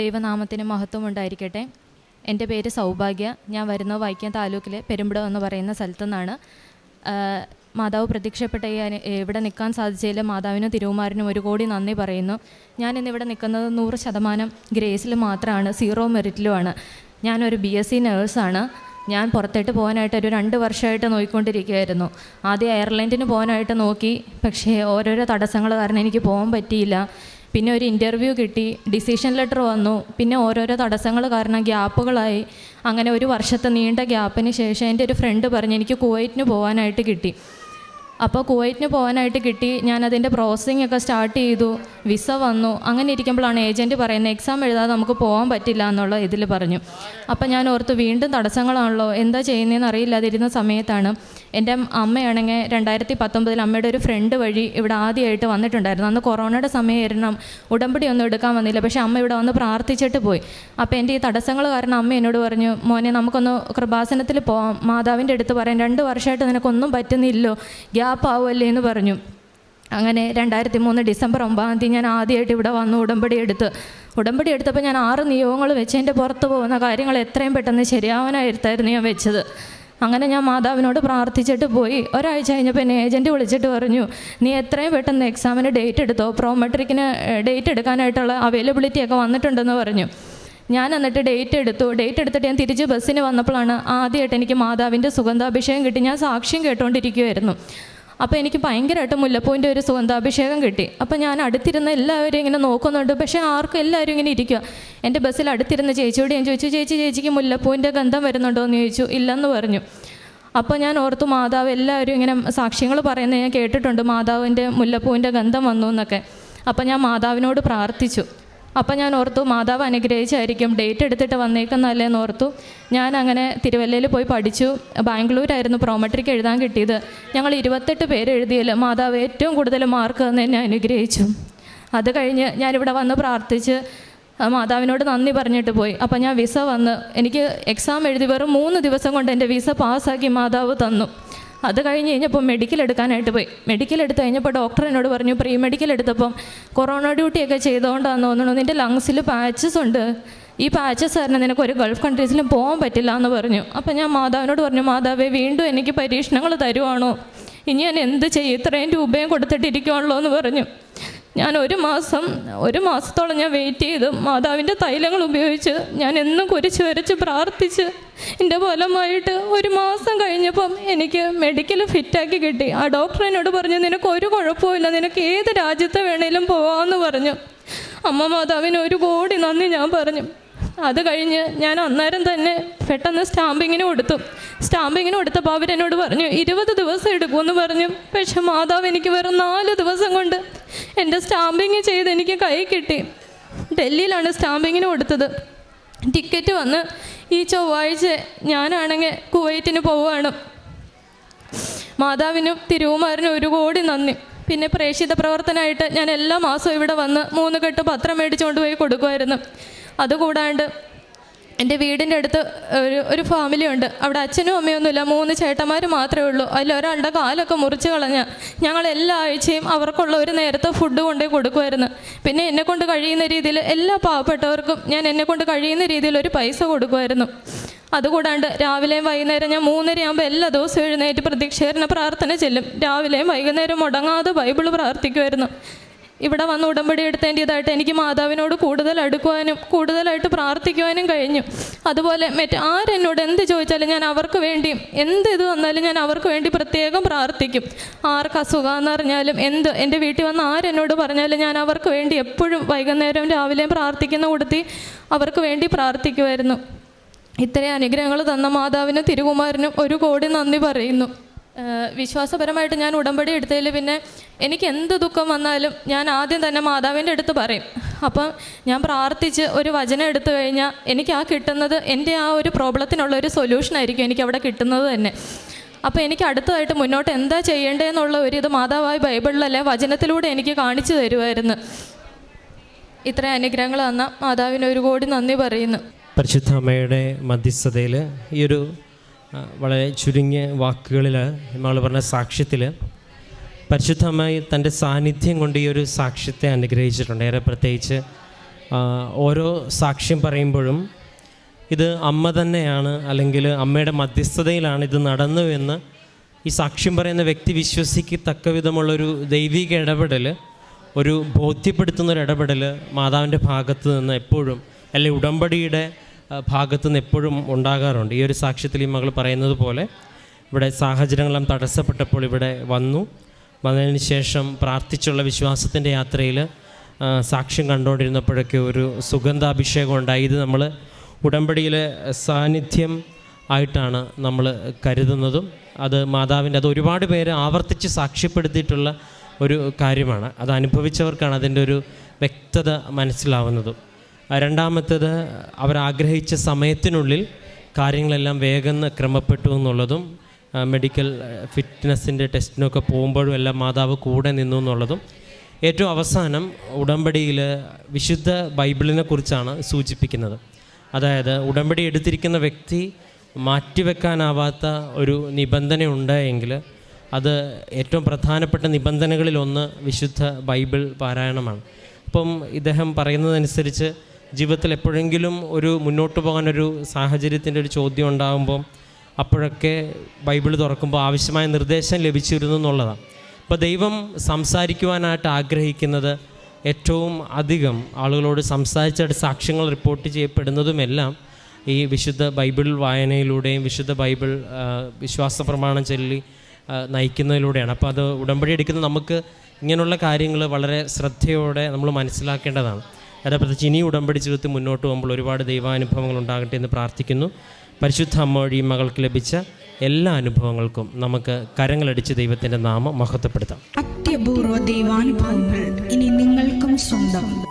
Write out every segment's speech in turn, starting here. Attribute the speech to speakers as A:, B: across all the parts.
A: ദൈവനാമത്തിന് മഹത്വം ഉണ്ടായിരിക്കട്ടെ എന്റെ പേര് സൗഭാഗ്യ. ഞാൻ വരുന്ന വൈക്കം താലൂക്കിലെ പെരുമ്പടം എന്ന് പറയുന്ന സ്ഥലത്തു നിന്നാണ് മാതാവ് പ്രത്യക്ഷപ്പെട്ട ഇവിടെ നിൽക്കാൻ സാധിച്ചതിൽ മാതാവിനും തിരുവുമാരനും ഒരു കോടി നന്ദി പറയുന്നു. ഞാൻ ഇന്നിവിടെ നിൽക്കുന്നത് നൂറ് ശതമാനം ഗ്രേസിൽ മാത്രമാണ് സീറോ മെറിറ്റിലുമാണ്. ഞാനൊരു ബി എസ് സി നേഴ്സാണ്. ഞാൻ പുറത്തേട്ട് പോകാനായിട്ട് ഒരു രണ്ട് വർഷമായിട്ട് നോക്കിക്കൊണ്ടിരിക്കുകയായിരുന്നു. ആദ്യം എയർലൈന്റിന് പോകാനായിട്ട് നോക്കി പക്ഷേ ഓരോരോ തടസ്സങ്ങൾ കാരണം എനിക്ക് പോകാൻ പറ്റിയില്ല. പിന്നെ ഒരു ഇന്റർവ്യൂ കിട്ടി ഡിസിഷൻ ലെറ്റർ വന്നു പിന്നെ ഓരോരോ തടസ്സങ്ങൾ കാരണം ഗ്യാപ്പുകളായി. അങ്ങനെ ഒരു വർഷത്തെ നീണ്ട ഗ്യാപ്പിന് ശേഷം എന്റെ ഒരു ഫ്രണ്ട് പറഞ്ഞ് എനിക്ക് കുവൈറ്റിന് പോകാനായിട്ട് കിട്ടി. അപ്പോൾ കുവൈറ്റിന് പോകാനായിട്ട് കിട്ടി ഞാൻ അതിന്റെ പ്രോസസ്സിംഗ് ഒക്കെ സ്റ്റാർട്ട് ചെയ്തു വിസ വന്നു. അങ്ങനെ ഇരിക്കുമ്പോഴാണ് ഏജന്റ് പറയുന്നത് എക്സാം എഴുതാതെ നമുക്ക് പോകാൻ പറ്റില്ല എന്നുള്ള ഇതിൽ പറഞ്ഞു. അപ്പോൾ ഞാൻ ഓർത്ത് വീണ്ടും തടസ്സങ്ങളാണല്ലോ എന്താ ചെയ്യുന്നതെന്ന് അറിയില്ലാതിരുന്ന സമയത്താണ്. എന്റെ അമ്മയാണെങ്കിൽ രണ്ടായിരത്തി പത്തൊമ്പതിൽ അമ്മയുടെ ഒരു ഫ്രണ്ട് വഴി ഇവിടെ ആദ്യമായിട്ട് വന്നിട്ടുണ്ടായിരുന്നു. അന്ന് കൊറോണയുടെ സമയമായിരുന്നു. ഉടമ്പടി ഒന്നും എടുക്കാൻ വന്നില്ല. പക്ഷേ അമ്മ ഇവിടെ വന്ന് പ്രാർത്ഥിച്ചിട്ട് പോയി. അപ്പോൾ എന്റെ ഈ തടസ്സങ്ങൾ കാരണം അമ്മ എന്നോട് പറഞ്ഞു മോനെ നമുക്കൊന്ന് കൃപാസനത്തിൽ പോവാം. മാതാവിന്റെ അടുത്ത് പറയാം. രണ്ട് വർഷമായിട്ട് നിനക്കൊന്നും പറ്റുന്നില്ലോ. ഗ്യാപ്പ് ആവുമല്ലേ? എന്ന് പറഞ്ഞു. അങ്ങനെ രണ്ടായിരത്തി മൂന്ന് ഡിസംബർ ഒമ്പതാം തീയതി ഞാൻ ആദ്യമായിട്ട് ഇവിടെ വന്നു ഉടമ്പടി എടുത്ത്. ഉടമ്പടി എടുത്തപ്പോൾ ഞാൻ ആറ് നിയോഗങ്ങൾ വെച്ച് എന്റെ പുറത്ത് പോകുന്ന കാര്യങ്ങൾ എത്രയും പെട്ടെന്ന് ശരിയാവാനായിരുത്തായിരുന്നു ഞാൻ വെച്ചത്. അങ്ങനെ ഞാൻ മാതാവിനോട് പ്രാർത്ഥിച്ചിട്ട് പോയി. ഒരാഴ്ച കഴിഞ്ഞപ്പോൾ എന്നെ ഏജന്റ് വിളിച്ചിട്ട് പറഞ്ഞു നീ എത്രയും പെട്ടെന്ന് എക്സാമിന് ഡേറ്റ് എടുത്തോ പ്രോമെട്രിക്കിന് ഡേറ്റ് എടുക്കാനായിട്ടുള്ള അവൈലബിലിറ്റി ഒക്കെ വന്നിട്ടുണ്ടെന്ന് പറഞ്ഞു. ഞാൻ എന്നിട്ട് ഡേറ്റ് എടുത്തു. ഡേറ്റ് എടുത്തിട്ട് ഞാൻ തിരിച്ച് ബസ്സിന് വന്നപ്പോഴാണ് ആദ്യമായിട്ട് എനിക്ക് മാതാവിന്റെ സുഗന്ധാഭിഷേകം കിട്ടി. ഞാൻ സാക്ഷ്യം കേട്ടുകൊണ്ടിരിക്കുമായിരുന്നു അപ്പോൾ എനിക്ക് ഭയങ്കരമായിട്ട് മുല്ലപ്പൂവിന്റെ ഒരു സുഗന്ധാഭിഷേകം കിട്ടി. അപ്പോൾ ഞാൻ അടുത്തിരുന്ന എല്ലാവരും ഇങ്ങനെ നോക്കുന്നുണ്ട്. പക്ഷേ ആർക്കും എല്ലാവരും ഇങ്ങനെ ഇരിക്കുക എന്റെ ബസ്സിൽ അടുത്തിരുന്ന ചേച്ചിയോട് ഞാൻ ചോദിച്ചു ചേച്ചി ചേച്ചിക്ക് മുല്ലപ്പൂവിന്റെ ഗന്ധം വരുന്നുണ്ടോ? എന്ന് ചോദിച്ചു ഇല്ലെന്ന് പറഞ്ഞു. അപ്പോൾ ഞാൻ ഓർത്തു മാതാവ് എല്ലാവരും ഇങ്ങനെ സാക്ഷ്യങ്ങൾ പറയുന്നത് ഞാൻ കേട്ടിട്ടുണ്ട്. മാതാവിന്റെ മുല്ലപ്പൂവിന്റെ ഗന്ധം വന്നു എന്നൊക്കെ. അപ്പോൾ ഞാൻ മാതാവിനോട് പ്രാർത്ഥിച്ചു. അപ്പം ഞാൻ ഓർത്തു മാതാവ് അനുഗ്രഹിച്ചായിരിക്കും. ഡേറ്റ് എടുത്തിട്ട് വന്നേക്കുന്നല്ലേന്ന് ഓർത്തു. ഞാൻ അങ്ങനെ തിരുവല്ലയിൽ പോയി പഠിച്ചു. ബാംഗ്ലൂരായിരുന്നു പ്രോമെട്രിക്ക് എഴുതാൻ കിട്ടിയത്. ഞങ്ങൾ ഇരുപത്തെട്ട് പേര് എഴുതിയല്ലോ മാതാവ് ഏറ്റവും കൂടുതൽ മാർക്ക് തന്നെ എന്നെ അനുഗ്രഹിച്ചു. അത് കഴിഞ്ഞ് ഞാനിവിടെ വന്ന് പ്രാർത്ഥിച്ച് മാതാവിനോട് നന്ദി പറഞ്ഞിട്ട് പോയി. അപ്പം ഞാൻ വിസ വന്ന് എനിക്ക് എക്സാം എഴുതി വെറും മൂന്ന് ദിവസം കൊണ്ട് എന്റെ വിസ പാസ്സാക്കി മാതാവ് തന്നു. അത് കഴിഞ്ഞ് കഴിഞ്ഞപ്പോൾ മെഡിക്കൽ എടുക്കാനായിട്ട് പോയി. മെഡിക്കൽ എടുത്ത് കഴിഞ്ഞപ്പോൾ ഡോക്ടർ എന്നോട് പറഞ്ഞു പ്രീ മെഡിക്കൽ എടുത്തപ്പം കൊറോണ ഡ്യൂട്ടിയൊക്കെ ചെയ്തുകൊണ്ടാന്ന് തോന്നുന്നു നിന്റെ ലങ്സിൽ പാച്ചസ് ഉണ്ട്. ഈ പാച്ചസ് കാരണം നിനക്ക് ഒരു ഗൾഫ് കൺട്രീസിലും പോകാൻ പറ്റില്ല എന്ന് പറഞ്ഞു. അപ്പം ഞാൻ മാതാവിനോട് പറഞ്ഞു മാതാവേ വീണ്ടും എനിക്ക് പരീക്ഷണങ്ങൾ തരുവാണോ? ഇനി ഞാൻ എന്ത് ചെയ്യും? ഇത്രയും രൂപയും കൊടുത്തിട്ടിരിക്കുവാണല്ലോ എന്ന് പറഞ്ഞു. ഞാൻ ഒരു മാസം ഒരു മാസത്തോളം ഞാൻ വെയിറ്റ് ചെയ്തു. മാതാവിന്റെ തൈലങ്ങൾ ഉപയോഗിച്ച് ഞാൻ എന്നും കുരിച്ച് വരച്ച് പ്രാർത്ഥിച്ച്. എന്റെ ഫലമായിട്ട് ഒരു മാസം കഴിഞ്ഞപ്പം എനിക്ക് മെഡിക്കൽ ഫിറ്റാക്കി കിട്ടി. ആ ഡോക്ടർ എന്നോട് പറഞ്ഞു നിനക്ക് ഒരു കുഴപ്പമില്ല നിനക്ക് ഏത് രാജ്യത്ത് വേണേലും പോവാമെന്ന് പറഞ്ഞു. അമ്മ മാതാവിന് ഒരു കോടി നന്ദി ഞാൻ പറഞ്ഞു. അത് കഴിഞ്ഞ് ഞാൻ അന്നേരം തന്നെ പെട്ടെന്ന് സ്റ്റാമ്പിങ്ങിന് കൊടുത്തു. സ്റ്റാമ്പിങ്ങിന് കൊടുത്തപ്പോൾ അവരെന്നോട് പറഞ്ഞു ഇരുപത് ദിവസം എടുക്കുമെന്ന് പറഞ്ഞു. പക്ഷെ മാതാവ് എനിക്ക് വെറും നാല് ദിവസം കൊണ്ട് എന്റെ സ്റ്റാമ്പിങ് ചെയ്ത് എനിക്ക് കൈ കിട്ടി. ഡൽഹിയിലാണ് സ്റ്റാമ്പിങ്ങിന് കൊടുത്തത്. ടിക്കറ്റ് വന്ന് ഈ ചൊവ്വാഴ്ച ഞാനാണെങ്കിൽ കുവൈറ്റിന് പോവുകയാണ്. മാതാവിനും തിരുവുമാരനും ഒരു കോടി നന്ദി. പിന്നെ പ്രേക്ഷിത പ്രവർത്തനമായിട്ട് ഞാൻ എല്ലാ മാസവും ഇവിടെ വന്ന് മൂന്ന് കെട്ട് പത്രം മേടിച്ചുകൊണ്ട് പോയി കൊടുക്കുമായിരുന്നു. അതുകൂടാണ്ട് എന്റെ വീടിന്റെ അടുത്ത് ഒരു ഒരു ഫാമിലി ഉണ്ട് അവിടെ അച്ഛനും അമ്മയൊന്നുമില്ല. മൂന്ന് ചേട്ടന്മാർ മാത്രമേ ഉള്ളൂ. അതിൽ ഒരാളുടെ കാലൊക്കെ മുറിച്ച് കളഞ്ഞ ഞങ്ങൾ എല്ലാ ആഴ്ചയും അവർക്കുള്ള ഒരു നേരത്തെ ഫുഡ് കൊണ്ടുപോയി കൊടുക്കുമായിരുന്നു. പിന്നെ എന്നെ കൊണ്ട് കഴിയുന്ന രീതിയിൽ എല്ലാ പാവപ്പെട്ടവർക്കും ഞാൻ എന്നെ കൊണ്ട് കഴിയുന്ന രീതിയിൽ ഒരു പൈസ കൊടുക്കുമായിരുന്നു. അതുകൂടാണ്ട് രാവിലെയും വൈകുന്നേരം ഞാൻ മൂന്നരയാകുമ്പോൾ എല്ലാ ദിവസവും എഴുന്നേറ്റ് പ്രതീക്ഷേരണ പ്രാർത്ഥന ചെല്ലും. രാവിലെയും വൈകുന്നേരം മുടങ്ങാതെ ബൈബിൾ പ്രാർത്ഥിക്കുമായിരുന്നു. ഇവിടെ വന്ന് ഉടമ്പടി എടുത്തേണ്ടതായിട്ട് എനിക്ക് മാതാവിനോട് കൂടുതൽ അടുക്കുവാനും കൂടുതലായിട്ട് പ്രാർത്ഥിക്കുവാനും കഴിഞ്ഞു. അതുപോലെ മറ്റ് ആരെന്നോട് എന്ത് ചോദിച്ചാലും ഞാൻ അവർക്ക് വേണ്ടിയും എന്ത് ഇത് വന്നാലും ഞാൻ അവർക്ക് വേണ്ടി പ്രത്യേകം പ്രാർത്ഥിക്കും. ആർക്ക് അസുഖമെന്ന് അറിഞ്ഞാലും എന്ത് എന്റെ വീട്ടിൽ വന്ന് ആരെന്നോട് പറഞ്ഞാലും ഞാൻ അവർക്ക് വേണ്ടി എപ്പോഴും വൈകുന്നേരം രാവിലെയും പ്രാർത്ഥിക്കുന്ന കൊടുത്തി അവർക്ക് വേണ്ടി പ്രാർത്ഥിക്കുമായിരുന്നു ഇത്രയും അനുഗ്രഹങ്ങൾ തന്ന മാതാവിനും തിരുകുമാരനും ഒരു കോടി നന്ദി പറയുന്നു. വിശ്വാസപരമായിട്ട് ഞാൻ ഉടമ്പടി എടുത്തതിൽ പിന്നെ എനിക്ക് എന്ത് ദുഃഖം വന്നാലും ഞാൻ ആദ്യം തന്നെ മാതാവിന്റെ അടുത്ത് പറയും. അപ്പം ഞാൻ പ്രാർത്ഥിച്ച് ഒരു വചനം എടുത്തു കഴിഞ്ഞാൽ എനിക്ക് ആ കിട്ടുന്നത് എന്റെ ആ ഒരു പ്രോബ്ലത്തിനുള്ള ഒരു സൊല്യൂഷൻ ആയിരിക്കും എനിക്ക് അവിടെ കിട്ടുന്നത് തന്നെ. അപ്പോൾ എനിക്ക് അടുത്തതായിട്ട് മുന്നോട്ട് എന്താ ചെയ്യേണ്ടതെന്നുള്ള ഒരു ഇത് മാതാവായി ബൈബിളിലല്ലേ വചനത്തിലൂടെ എനിക്ക് കാണിച്ചു തരുമായിരുന്നു. ഇത്രയും അനുഗ്രഹങ്ങൾ തന്ന മാതാവിന് ഒരു കോടി നന്ദി പറയുന്നു.
B: പരിശുദ്ധ അമ്മയുടെ മധ്യസ്ഥതയിൽ ഈ ഒരു വളരെ ചുരുങ്ങിയ വാക്കുകളിൽ നമ്മൾ പറഞ്ഞ സാക്ഷ്യത്തിൽ പരിശുദ്ധമായി തന്റെ സാന്നിധ്യം കൊണ്ട് ഈ ഒരു സാക്ഷ്യത്തെ അനുഗ്രഹിച്ചിട്ടുണ്ട്. ഏറെ പ്രത്യേകിച്ച് ഓരോ സാക്ഷ്യം പറയുമ്പോഴും ഇത് അമ്മ തന്നെയാണ് അല്ലെങ്കിൽ അമ്മയുടെ മധ്യസ്ഥതയിലാണ് ഇത് നടന്നു എന്ന് ഈ സാക്ഷ്യം പറയുന്ന വ്യക്തി വിശ്വസിക്കത്തക്ക വിധമുള്ളൊരു ദൈവിക ഇടപെടൽ ഒരു ബോധ്യപ്പെടുത്തുന്ന ഒരു ഇടപെടൽ മാതാവിന്റെ ഭാഗത്ത് നിന്ന് എപ്പോഴും അല്ലെങ്കിൽ ഉടമ്പടിയുടെ ഭാഗത്ത് നിന്ന് എപ്പോഴും ഉണ്ടാകാറുണ്ട്. ഈ ഒരു സാക്ഷ്യത്തിൽ ഈ മകൾ പറയുന്നത് പോലെ ഇവിടെ സാഹചര്യങ്ങളെല്ലാം തടസ്സപ്പെട്ടപ്പോൾ ഇവിടെ വന്നു. വന്നതിന് ശേഷം പ്രാർത്ഥിച്ചുള്ള വിശ്വാസത്തിന്റെ യാത്രയിൽ സാക്ഷ്യം കണ്ടുകൊണ്ടിരുന്നപ്പോഴൊക്കെ ഒരു സുഗന്ധാഭിഷേകം ഉണ്ടായി. ഇത് നമ്മൾ ഉടമ്പടിയിലെ സാന്നിധ്യം ആയിട്ടാണ് നമ്മൾ കരുതുന്നതും. അത് മാതാവിന്റെ അത് ഒരുപാട് പേര് ആവർത്തിച്ച് സാക്ഷ്യപ്പെടുത്തിയിട്ടുള്ള ഒരു കാര്യമാണ്. അത് അനുഭവിച്ചവർക്കാണ് അതിന്റെ ഒരു വ്യക്തത മനസ്സിലാവുന്നതും. രണ്ടാമത്തേത് അവരാഗ്രഹിച്ച സമയത്തിനുള്ളിൽ കാര്യങ്ങളെല്ലാം വേഗം ക്രമപ്പെട്ടു എന്നുള്ളതും മെഡിക്കൽ ഫിറ്റ്നസ്സിന്റെ ടെസ്റ്റിനൊക്കെ പോകുമ്പോഴും എല്ലാം മാതാവ് കൂടെ നിന്നു എന്നുള്ളതും. ഏറ്റവും അവസാനം ഉടമ്പടിയിൽ വിശുദ്ധ ബൈബിളിനെ കുറിച്ചാണ് സൂചിപ്പിക്കുന്നത്. അതായത് ഉടമ്പടി എടുത്തിരിക്കുന്ന വ്യക്തി മാറ്റിവെക്കാനാവാത്ത ഒരു നിബന്ധന ഉണ്ടായെങ്കിൽ അത് ഏറ്റവും പ്രധാനപ്പെട്ട നിബന്ധനകളിലൊന്ന് വിശുദ്ധ ബൈബിൾ പാരായണമാണ്. അപ്പം ഇദ്ദേഹം പറയുന്നതനുസരിച്ച് ജീവിതത്തിൽ എപ്പോഴെങ്കിലും ഒരു മുന്നോട്ട് പോകാൻ ഒരു സാഹചര്യത്തിന്റെ ഒരു ചോദ്യം ഉണ്ടാകുമ്പം അപ്പോഴൊക്കെ ബൈബിൾ തുറക്കുമ്പോൾ ആവശ്യമായ നിർദ്ദേശം ലഭിച്ചിരുന്നു എന്നുള്ളതാണ്. അപ്പോൾ ദൈവം സംസാരിക്കുവാനായിട്ട് ആഗ്രഹിക്കുന്നത് ഏറ്റവും അധികം ആളുകളോട് സംസാരിച്ചായിട്ട് സാക്ഷ്യങ്ങൾ റിപ്പോർട്ട് ചെയ്യപ്പെടുന്നതുമെല്ലാം ഈ വിശുദ്ധ ബൈബിൾ വായനയിലൂടെയും വിശുദ്ധ ബൈബിൾ വിശ്വാസ പ്രമാണം ചൊല്ലി നയിക്കുന്നതിലൂടെയാണ്. അപ്പോൾ അത് ഉടമ്പടി എടുക്കുന്ന നമുക്ക് ഇങ്ങനെയുള്ള കാര്യങ്ങൾ വളരെ ശ്രദ്ധയോടെ നമ്മൾ മനസ്സിലാക്കേണ്ടതാണ്. പ്രത്യേകിച്ച് ഇനി ഉടമ്പടി ജീവിതത്തിൽ മുന്നോട്ട് പോകുമ്പോൾ ഒരുപാട് ദൈവാനുഭവങ്ങൾ ഉണ്ടാകട്ടെ എന്ന് പ്രാർത്ഥിക്കുന്നു. പരിശുദ്ധ അമ്മ വഴി മകൾക്ക് ലഭിച്ച എല്ലാ അനുഭവങ്ങൾക്കും നമുക്ക് കരങ്ങളടിച്ച് ദൈവത്തിന്റെ നാമം മഹത്വപ്പെടുത്താം.
C: അത്യപൂർവ ദൈവാനുഭവങ്ങൾ ഇനി നിങ്ങൾക്കും സ്വന്തം.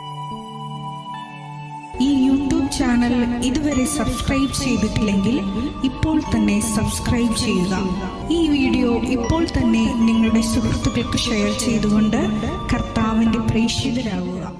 C: ഈ യൂട്യൂബ് ചാനൽ ഇതുവരെ സബ്സ്ക്രൈബ് ചെയ്തിട്ടില്ലെങ്കിൽ ഇപ്പോൾ തന്നെ സബ്സ്ക്രൈബ് ചെയ്യുക. ഈ വീഡിയോ ഇപ്പോൾ തന്നെ നിങ്ങളുടെ സുഹൃത്തുക്കൾക്ക് ഷെയർ ചെയ്തുകൊണ്ട് കർത്താവിന്റെ പ്രേക്ഷിതരാകുക